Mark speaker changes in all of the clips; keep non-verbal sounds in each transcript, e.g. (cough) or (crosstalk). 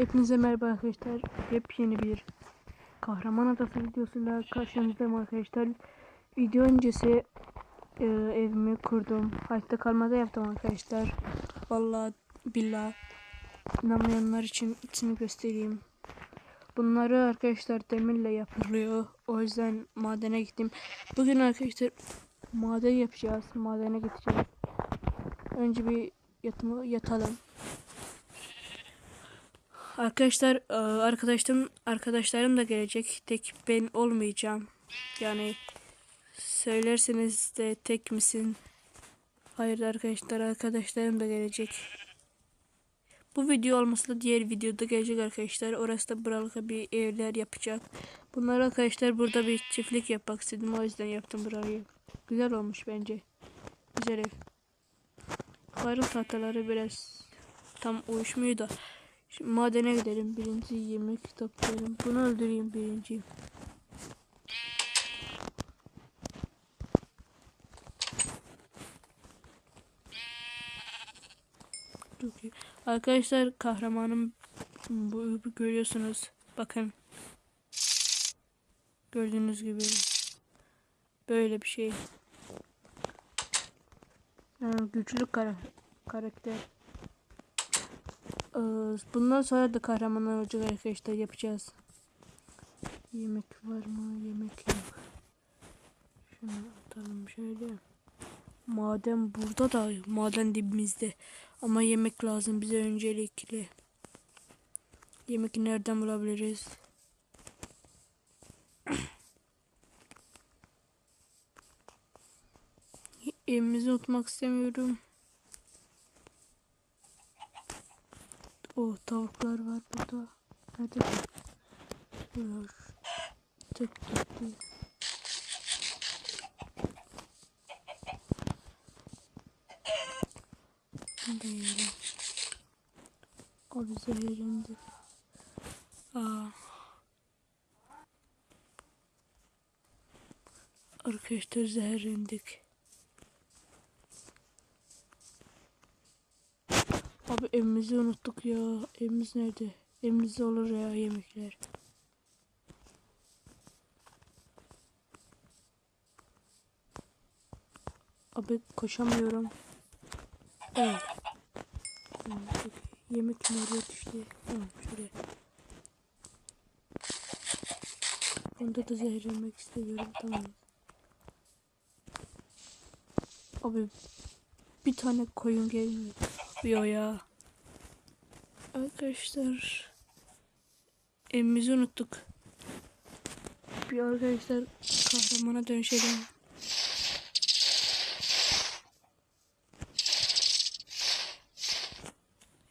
Speaker 1: Hepinize merhaba arkadaşlar. Yepyeni bir kahraman adası videosuyla karşınızdayım arkadaşlar. Video öncesi e, evimi kurdum. Hayatta kalmada yaptım arkadaşlar. Vallahi billah inanmayanlar için içini göstereyim. Bunları arkadaşlar demirle yapılıyor. O yüzden madene gittim. Bugün arkadaşlar maden yapacağız. Madene gideceğiz. Önce bir yatımı yatalım. Arkadaşlar e, arkadaşlarım arkadaşlarım da gelecek. Tek ben olmayacağım. Yani söylerseniz de tek misin? Hayır arkadaşlar arkadaşlarım da gelecek. Bu video olmasa da diğer videoda gelecek arkadaşlar. Orası da buralık bir evler yapacak. Bunlar arkadaşlar burada bir çiftlik yapmak istedim. O yüzden yaptım burayı. Güzel olmuş bence. Güzel ev. Karın tahtaları biraz tam uyuşmuyor da. Şimdi madene gidelim. Birinci yemek toplayalım. Bunu öldüreyim birinci. Çok iyi. Arkadaşlar kahramanım bu görüyorsunuz. Bakın. Gördüğünüz gibi. Böyle bir şey. Yani güçlü kara karakter. Ee, Bundan sonra da kahramanlar olacak arkadaşlar yapacağız. Yemek var mı? Yemek yok. Şunu atalım şöyle. Maden burada da maden dibimizde. Ama yemek lazım bize öncelikle. Yemek nereden bulabiliriz? (coughs) Evimizi unutmak istemiyorum. O tavuklar var burada. Nerede? Var. Tek gitti. Bunu da yiyelim. Abi zehirlendi. Aa. Arkadaşlar zehirlendik. Abi evimizi unuttuk ya. Evimiz nerede? Evimizde olur ya yemekler. Abi koşamıyorum. Evet. Tamam. Yemek nereye düştü? Tamam şuraya. Onda da zehirlenmek istemiyorum. Tamam. Abi bir tane koyun gelmiyor. Ya. Arkadaşlar evimizi unuttuk. Bir arkadaşlar kahramana dönüşelim.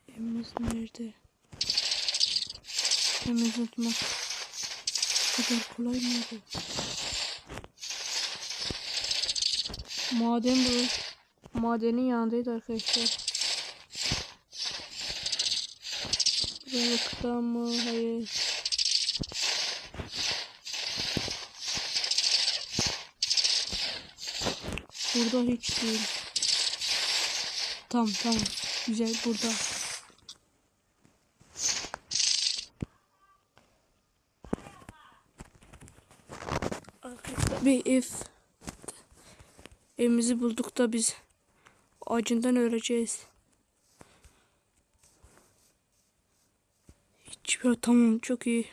Speaker 1: Evimiz nerede? Evimizi unutmak kadar kolay mıydı? Maden bu. Madenin yanındaydı arkadaşlar. Mı? Hayır. Burada hiç değil. Tamam tamam. Güzel burada. Bir ev. Evimizi bulduk da biz acından öleceğiz. Hiç tamam çok iyi.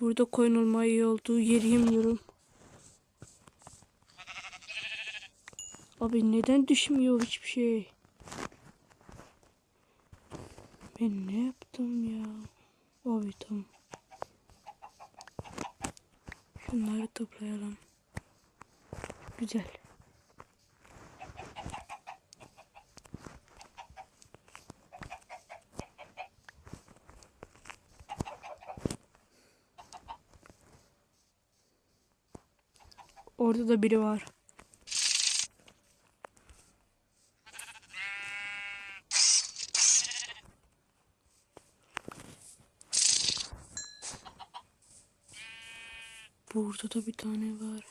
Speaker 1: Burada koyun olma iyi oldu. Yeri yemiyorum. Abi neden düşmüyor hiçbir şey? Ben ne yaptım ya? Abi tamam. Şunları toplayalım. Güzel. Orada da biri var. Burada da bir tane var.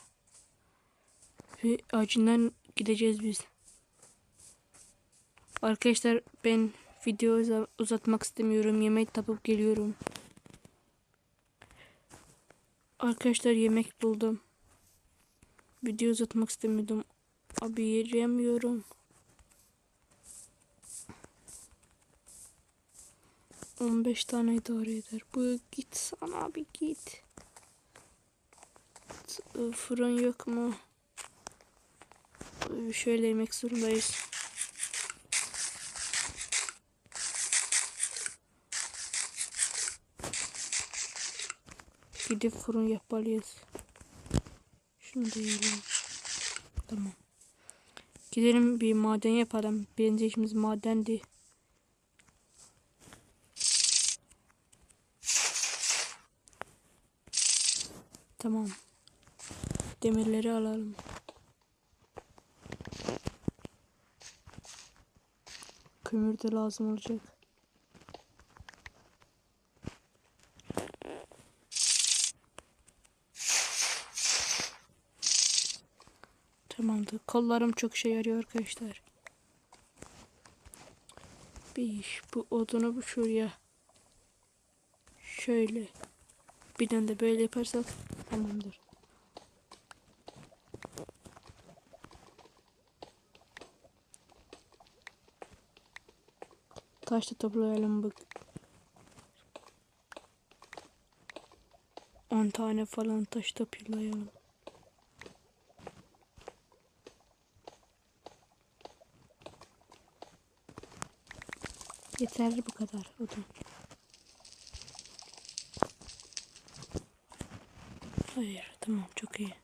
Speaker 1: Ve acından gideceğiz biz. Arkadaşlar ben Video uza- uzatmak istemiyorum. Yemek tapıp geliyorum. Arkadaşlar yemek buldum. Video uzatmak istemiyordum. Abi yiyemiyorum. On beş tane idare eder. Bu git sana abi git. Fırın yok mu? Şöyle yemek zorundayız. Gidip fırın yapmalıyız. Şunu da. Tamam. Gidelim bir maden yapalım. Birinci işimiz madendi. Tamam. Demirleri alalım. Kömür de lazım olacak. Tamamdır. Kollarım çok işe yarıyor arkadaşlar. Bir iş. Bu odunu bu şuraya. Şöyle. Bir de böyle yaparsak tamamdır. Taş da toplayalım bak. 10 tane falan taş toplayalım. Yeterli bu kadar odun. Hayır tamam çok iyi.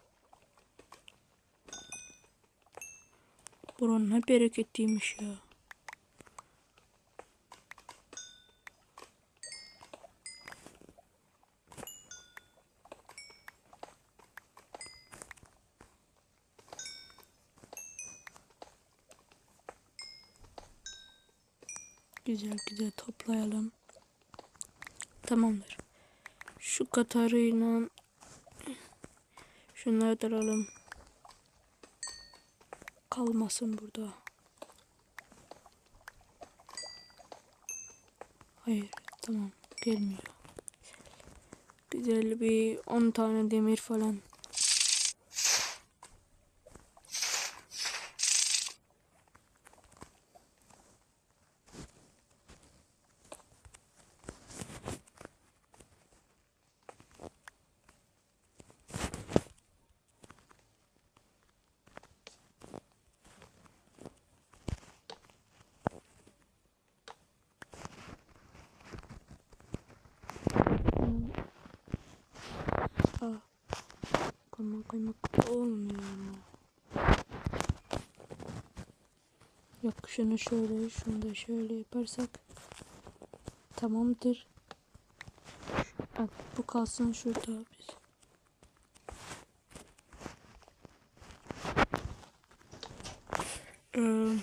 Speaker 1: Buranın ne bereketliymiş ya. Güzel güzel toplayalım. Tamamdır. Şu katarıyla şunları da alalım. Kalmasın burada. Hayır tamam gelmiyor. Güzel bir 10 tane demir falan. Aa. Koymak koymak olmuyor. Yok şunu şöyle şunu da şöyle yaparsak tamamdır. Bu kalsın şurada biz. Ee,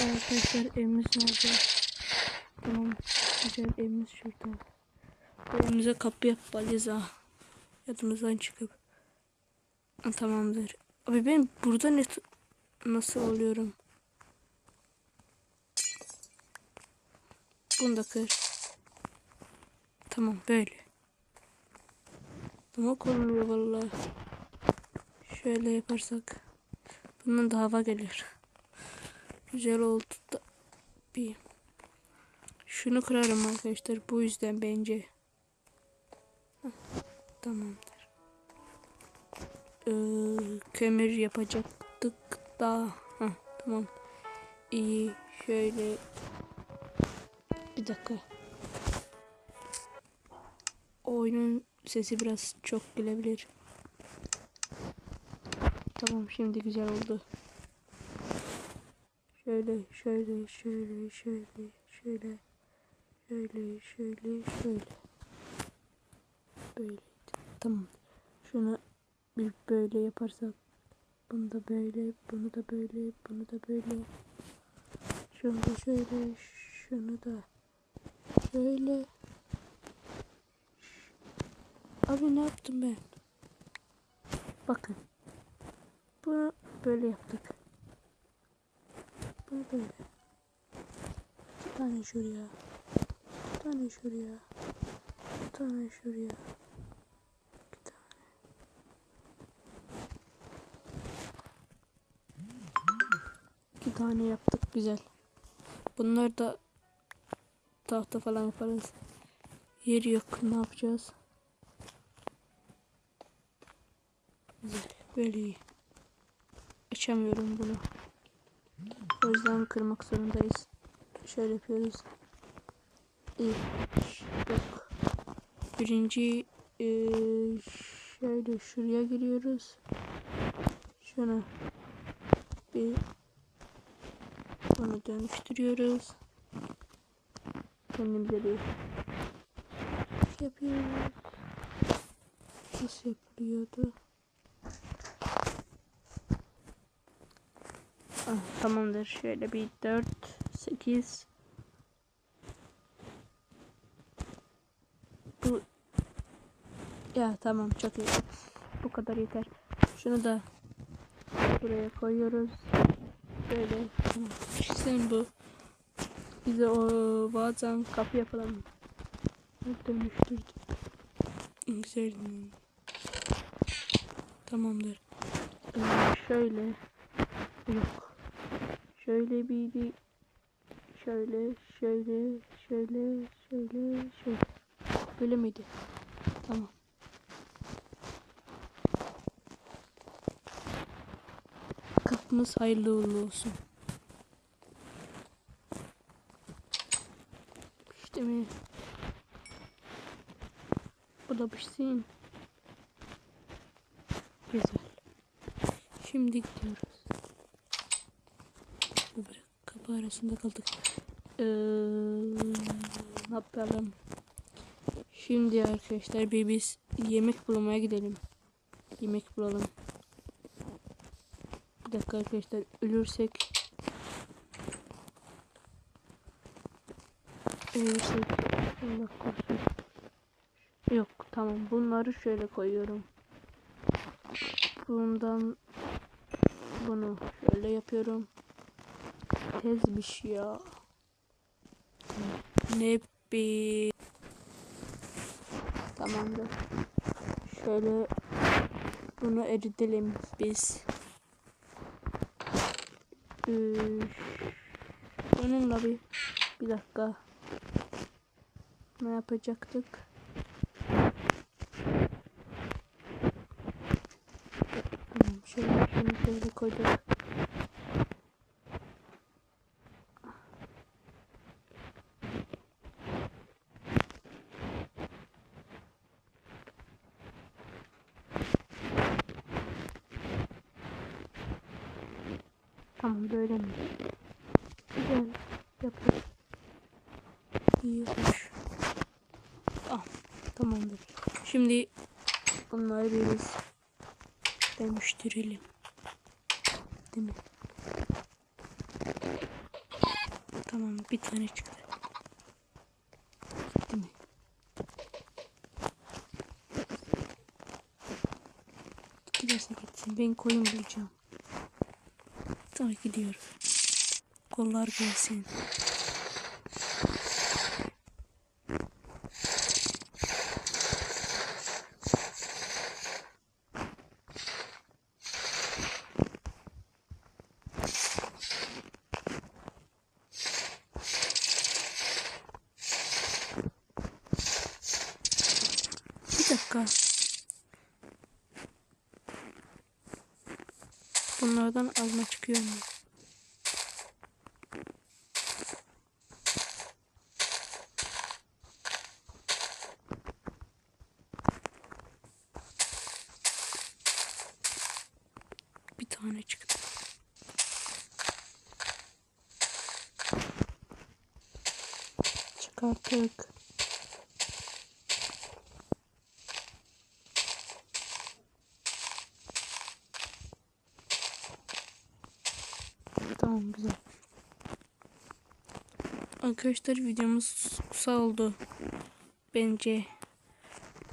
Speaker 1: Arkadaşlar evimiz nerede? Tamam. Güzel evimiz şurada. Evimize kapı yapmalıyız ha. Yadımızdan çıkıp. Tamamdır. Abi ben burada ne nasıl oluyorum? Bunu da kır. Tamam böyle. Tamam konuluyor vallahi. Şöyle yaparsak. Bundan da hava gelir. Güzel oldu da bir şunu kırarım arkadaşlar. Bu yüzden bence. Tamamdır. Ee, kömür yapacaktık da. Heh, tamam. İyi şöyle. Bir dakika. Oyunun sesi biraz çok gelebilir tamam şimdi güzel oldu Şöyle, şöyle, şöyle, şöyle, şöyle, şöyle, şöyle, şöyle. Böyleydi. Tamam. Şunu bir böyle yaparsak. Bunu da böyle, bunu da böyle, bunu da böyle. Şunu da şöyle, Şunu da şöyle. Abi ne yaptım ben? Bakın. Bunu böyle yaptık. Bunu böyle. Bir tane şuraya. Bir tane şuraya. Bir tane şuraya. Bir tane. İki tane yaptık güzel. Bunlar da tahta falan yaparız. Yer yok ne yapacağız? Güzel böyle iyi. Açamıyorum bunu. O yüzden kırmak zorundayız. Şöyle yapıyoruz. Yok. Birinci eee, şöyle şuraya giriyoruz. Şunu bir bunu dönüştürüyoruz. Kendimize bir şey yapıyoruz. Nasıl yapılıyordu? Ah, tamamdır. Şöyle bir 4, 8 Bu ya tamam çok iyi. Bu kadar yeter. Şunu da buraya koyuyoruz. Böyle. Sen bu bize o bazen kapı yapalım. Dönüştürdük. Güzel. Tamamdır. Ee, şöyle yok. Şöyle bir şöyle şöyle şöyle şöyle şöyle. Böyle miydi? Tamam. Kapımız hayırlı uğurlu olsun. İşte mi? Bu da pişsin. Güzel. Şimdi gidiyoruz. Kapı arasında kaldık. Ee, ne yapalım? Şimdi arkadaşlar bir biz yemek bulmaya gidelim. Yemek bulalım. Bir dakika arkadaşlar ölürsek ölürsek Allah korusun. Yok tamam bunları şöyle koyuyorum. Bundan bunu şöyle yapıyorum. Tezmiş ya. Ne bir Tamamdır. Şöyle bunu eritelim biz. Ee, bununla bir bir dakika ne yapacaktık? Şöyle şunu şöyle koyduk. Tamam böyle mi? Güzel yapıyor. İyi hoş. Ah tamamdır. Şimdi bunları biraz dönüştürelim. Değil mi? Tamam bir tane çıktı. Değil mi? Giderse gitsin. Ben koyun bulacağım. Tabii gidiyorum. Kollar gelsin. Bir dakika. Bunlardan alma çıkıyor mu? Bir tane çıktı. Çıkarttık. Tamam güzel. Arkadaşlar videomuz kısa oldu. Bence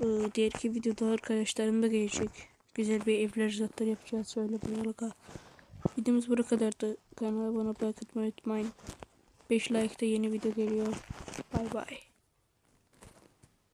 Speaker 1: Ee, diğerki videoda arkadaşlarım da gelecek. Güzel bir evler zaten yapacağız şöyle buralara. Videomuz bu kadardı. Kanala abone olmayı unutmayın. 5 like'da yeni video geliyor. Bay bay.